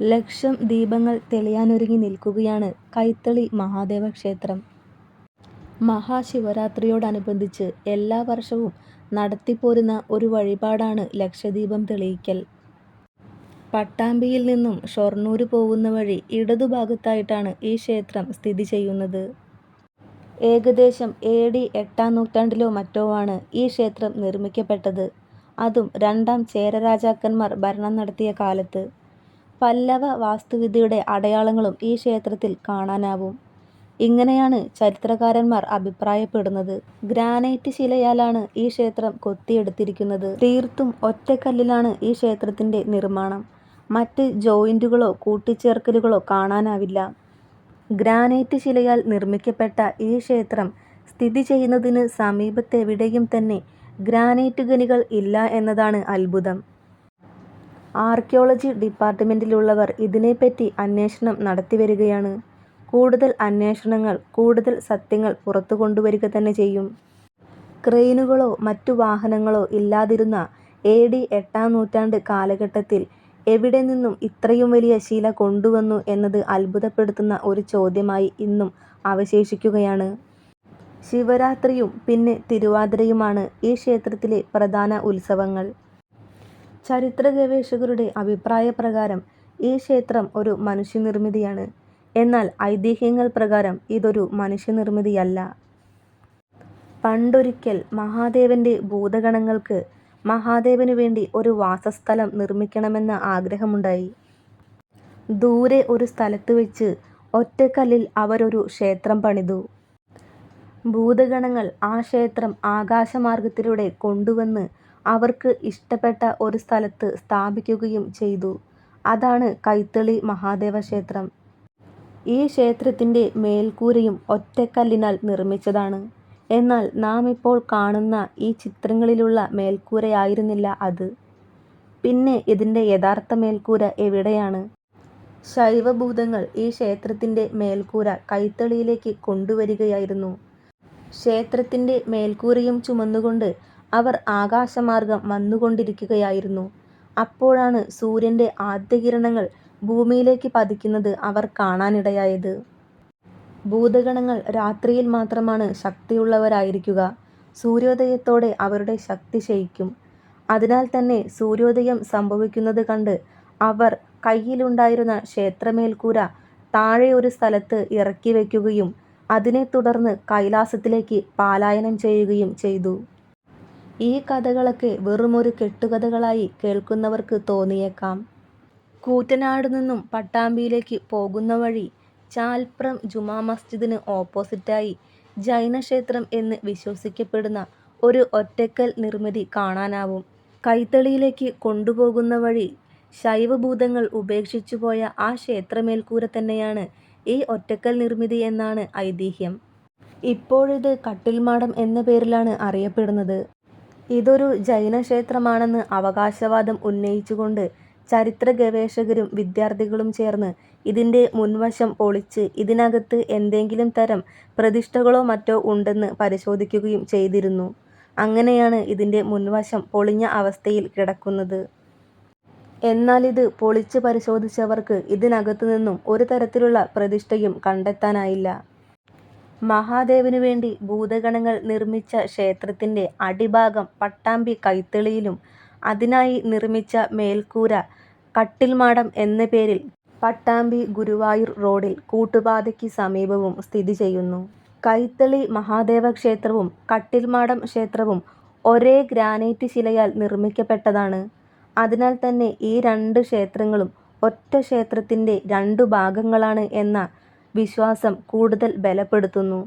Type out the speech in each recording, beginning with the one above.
ലക്ഷം ദീപങ്ങൾ തെളിയാനൊരുങ്ങി നിൽക്കുകയാണ് കൈത്തളി മഹാദേവ ക്ഷേത്രം. മഹാശിവരാത്രിയോടനുബന്ധിച്ച് എല്ലാ വർഷവും നടത്തിപ്പോരുന്ന ഒരു വഴിപാടാണ് ലക്ഷദീപം തെളിയിക്കൽ. പട്ടാമ്പിയിൽ നിന്നും ഷൊർണൂര് പോകുന്ന വഴി ഇടതുഭാഗത്തായിട്ടാണ് ഈ ക്ഷേത്രം സ്ഥിതി ചെയ്യുന്നത്. ഏകദേശം എ. ഡി. എട്ടാം നൂറ്റാണ്ടിലോ മറ്റോ ആണ് ഈ ക്ഷേത്രം നിർമ്മിക്കപ്പെട്ടത്. അതും രണ്ടാം ചേരരാജാക്കന്മാർ ഭരണം നടത്തിയ കാലത്ത്. പല്ലവ വാസ്തുവിദ്യയുടെ അടയാളങ്ങളും ഈ ക്ഷേത്രത്തിൽ കാണാനാവും. ഇങ്ങനെയാണ് ചരിത്രകാരന്മാർ അഭിപ്രായപ്പെടുന്നത്. ഗ്രാനൈറ്റ് ശിലയാലാണ് ഈ ക്ഷേത്രം കൊത്തിയെടുത്തിരിക്കുന്നത്. തീർത്തും ഒറ്റക്കല്ലിലാണ് ഈ ക്ഷേത്രത്തിന്റെ നിർമ്മാണം. മറ്റ് ജോയിന്റുകളോ കൂട്ടിച്ചേർക്കലുകളോ കാണാനാവില്ല. ഗ്രാനൈറ്റ് ശിലയാൽ നിർമ്മിക്കപ്പെട്ട ഈ ക്ഷേത്രം സ്ഥിതി ചെയ്യുന്നതിന് സമീപത്തെവിടെയും തന്നെ ഗ്രാനൈറ്റ് ഖനികൾ ഇല്ല എന്നതാണ് അത്ഭുതം. ആർക്കിയോളജി ഡിപ്പാർട്ട്മെന്റിലുള്ളവർ ഇതിനെപ്പറ്റി അന്വേഷണം നടത്തിവരികയാണ്. കൂടുതൽ അന്വേഷണങ്ങൾ കൂടുതൽ സത്യങ്ങൾ പുറത്തുകൊണ്ടുവരിക തന്നെ ചെയ്യും. ക്രെയിനുകളോ മറ്റു വാഹനങ്ങളോ ഇല്ലാതിരുന്ന എ. ഡി. എട്ടാം നൂറ്റാണ്ട് കാലഘട്ടത്തിൽ എവിടെ നിന്നും ഇത്രയും വലിയ ശില കൊണ്ടുവന്നു എന്നത് അത്ഭുതപ്പെടുത്തുന്ന ഒരു ചോദ്യമായി ഇന്നും അവശേഷിക്കുകയാണ്. ശിവരാത്രിയും പിന്നെ തിരുവാതിരയുമാണ് ഈ ക്ഷേത്രത്തിലെ പ്രധാന ഉത്സവങ്ങൾ. ചരിത്രഗവേഷകരുടെ അഭിപ്രായപ്രകാരം ഈ ക്ഷേത്രം ഒരു മനുഷ്യനിർമ്മിതിയാണ്. എന്നാൽ ഐതിഹ്യങ്ങൾ പ്രകാരം ഇതൊരു മനുഷ്യനിർമ്മിതിയല്ല. പണ്ടൊരിക്കൽ മഹാദേവന്റെ ഭൂതഗണങ്ങൾക്ക് മഹാദേവന് വേണ്ടി ഒരു വാസസ്ഥലം നിർമ്മിക്കണമെന്ന ആഗ്രഹമുണ്ടായി. ദൂരെ ഒരു സ്ഥലത്ത് വെച്ച് ഒറ്റക്കല്ലിൽ അവരൊരു ക്ഷേത്രം പണിതു. ഭൂതഗണങ്ങൾ ആ ക്ഷേത്രം ആകാശമാർഗത്തിലൂടെ കൊണ്ടുവന്ന് അവർക്ക് ഇഷ്ടപ്പെട്ട ഒരു സ്ഥലത്ത് സ്ഥാപിക്കുകയും ചെയ്തു. അതാണ് കൈത്തളി മഹാദേവ ക്ഷേത്രം. ഈ ക്ഷേത്രത്തിന്റെ മേൽക്കൂരയും ഒറ്റക്കല്ലിനാൽ നിർമ്മിച്ചതാണ്. എന്നാൽ നാം ഇപ്പോൾ കാണുന്ന ഈ ചിത്രങ്ങളിലുള്ള മേൽക്കൂരയായിരുന്നില്ല അത്. പിന്നെ ഇതിന്റെ യഥാർത്ഥ മേൽക്കൂര എവിടെയാണ്? ശൈവഭൂതങ്ങൾ ഈ ക്ഷേത്രത്തിന്റെ മേൽക്കൂര കൈത്തളിയിലേക്ക് കൊണ്ടുവരികയായിരുന്നു. ക്ഷേത്രത്തിന്റെ മേൽക്കൂരയും ചുമന്നുകൊണ്ട് അവർ ആകാശമാർഗം വന്നുകൊണ്ടിരിക്കുകയായിരുന്നു. അപ്പോഴാണ് സൂര്യന്റെ ആദ്യകിരണങ്ങൾ ഭൂമിയിലേക്ക് പതിക്കുന്നത് അവർ കാണാനിടയായത്. ഭൂതഗണങ്ങൾ രാത്രിയിൽ മാത്രമാണ് ശക്തിയുള്ളവരായിരിക്കുക. സൂര്യോദയത്തോടെ അവരുടെ ശക്തി ക്ഷയിക്കും. അതിനാൽ തന്നെ സൂര്യോദയം സംഭവിക്കുന്നത് കണ്ട് അവർ കയ്യിലുണ്ടായിരുന്ന ക്ഷേത്രമേൽക്കൂര താഴെ ഒരു സ്ഥലത്ത് ഇറക്കി വയ്ക്കുകയും അതിനെ തുടർന്ന് കൈലാസത്തിലേക്ക് പാലായനം ചെയ്യുകയും ചെയ്തു. ഈ കഥകളൊക്കെ വെറുമൊരു കെട്ടുകഥകളായി കേൾക്കുന്നവർക്ക് തോന്നിയേക്കാം. കൂറ്റനാട് നിന്നും പട്ടാമ്പിയിലേക്ക് പോകുന്ന വഴി ചാൽപ്രം ജുമാ മസ്ജിദിന് ഓപ്പോസിറ്റായി ജൈനക്ഷേത്രം എന്ന് വിശ്വസിക്കപ്പെടുന്ന ഒരു ഒറ്റക്കൽ നിർമ്മിതി കാണാനാവും. കൈത്തളിയിലേക്ക് കൊണ്ടുപോകുന്ന വഴി ശൈവഭൂതങ്ങൾ ഉപേക്ഷിച്ചു പോയ ആ ക്ഷേത്രമേൽക്കൂര തന്നെയാണ് ഈ ഒറ്റക്കൽ നിർമ്മിതി എന്നാണ് ഐതിഹ്യം. ഇപ്പോഴിത് കട്ടിൽമാടം എന്ന പേരിലാണ് അറിയപ്പെടുന്നത്. ഇതൊരു ജൈന ജൈനക്ഷേത്രമാണെന്ന് അവകാശവാദം ഉന്നയിച്ചുകൊണ്ട് ചരിത്ര ഗവേഷകരും വിദ്യാർത്ഥികളും ചേർന്ന് ഇതിന്റെ മുൻവശം പൊളിച്ച് ഇതിനകത്ത് എന്തെങ്കിലും തരം പ്രതിഷ്ഠകളോ മറ്റോ ഉണ്ടെന്ന് പരിശോധിക്കുകയും ചെയ്തിരുന്നു. അങ്ങനെയാണ് ഇതിന്റെ മുൻവശം പൊളിഞ്ഞ അവസ്ഥയിൽ കിടക്കുന്നത്. എന്നാൽ ഇത് പൊളിച്ച് പരിശോധിച്ചവർക്ക് ഇതിനകത്തുനിന്നും ഒരു തരത്തിലുള്ള പ്രതിഷ്ഠയും കണ്ടെത്താനായില്ല. മഹാദേവനു വേണ്ടി ഭൂതഗണങ്ങൾ നിർമ്മിച്ച ക്ഷേത്രത്തിന്റെ അടിഭാഗം പട്ടാമ്പി കൈത്തളിയിലും അതിനായി നിർമ്മിച്ച മേൽക്കൂര കട്ടിൽമാടം എന്ന പേരിൽ പട്ടാമ്പി ഗുരുവായൂർ റോഡിൽ കൂട്ടുപാതയ്ക്ക് സമീപവും സ്ഥിതി ചെയ്യുന്നു. കൈത്തളി മഹാദേവ ക്ഷേത്രവും കട്ടിൽമാടം ക്ഷേത്രവും ഒരേ ഗ്രാനൈറ്റ് ശിലയാൽ നിർമ്മിക്കപ്പെട്ടതാണ്. അതിനാൽ തന്നെ ഈ രണ്ട് ക്ഷേത്രങ്ങളും ഒറ്റ ക്ഷേത്രത്തിന്റെ രണ്ടു ഭാഗങ്ങളാണ് എന്ന വിശ്വാസം കൂടുതൽ ബലപ്പെടുത്തുന്നു.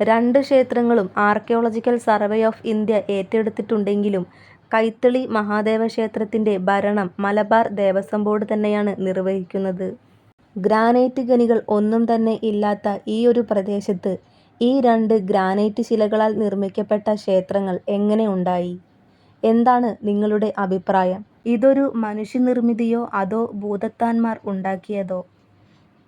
രണ്ട് ക്ഷേത്രങ്ങളും ആർക്കിയോളജിക്കൽ സർവേ ഓഫ് ഇന്ത്യ ഏറ്റെടുത്തിട്ടുണ്ടെങ്കിലും കൈത്തളി മഹാദേവ ക്ഷേത്രത്തിന്റെ ഭരണം മലബാർ ദേവസ്വം ബോർഡ് തന്നെയാണ് നിർവഹിക്കുന്നത്. ഗ്രാനൈറ്റ് ഖനികൾ ഒന്നും തന്നെ ഇല്ലാത്ത ഈ ഒരു പ്രദേശത്ത് ഈ രണ്ട് ഗ്രാനൈറ്റ് ശിലകളാൽ നിർമ്മിക്കപ്പെട്ട ക്ഷേത്രങ്ങൾ എങ്ങനെ ഉണ്ടായി? എന്താണ് നിങ്ങളുടെ അഭിപ്രായം? ഇതൊരു മനുഷ്യനിർമ്മിതിയോ അതോ ഭൂതത്താന്മാർ ഉണ്ടാക്കിയതോ?